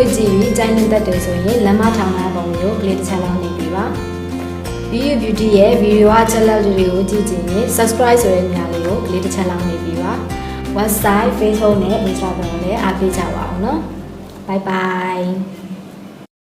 တွေ့ကြည့်ပြီးကြိုင်းနေတတ်တယ်ဆိုရင်လမ်းမထောင်လာပုံမျိုးကလေးတစ်ချက်လောက်နေပြီပါ VU Beauty ရဲ့ video အချက်လက်တွေကိုကြည့်ကြည့်ရင် subscribe ဆိုတဲ့ညလေးကိုကလေးတစ်ချက်လောက်နေပြီပါ website Facebook နဲ့ Instagram ကိုလည်းအားပေးကြပါအောင်နော် bye bye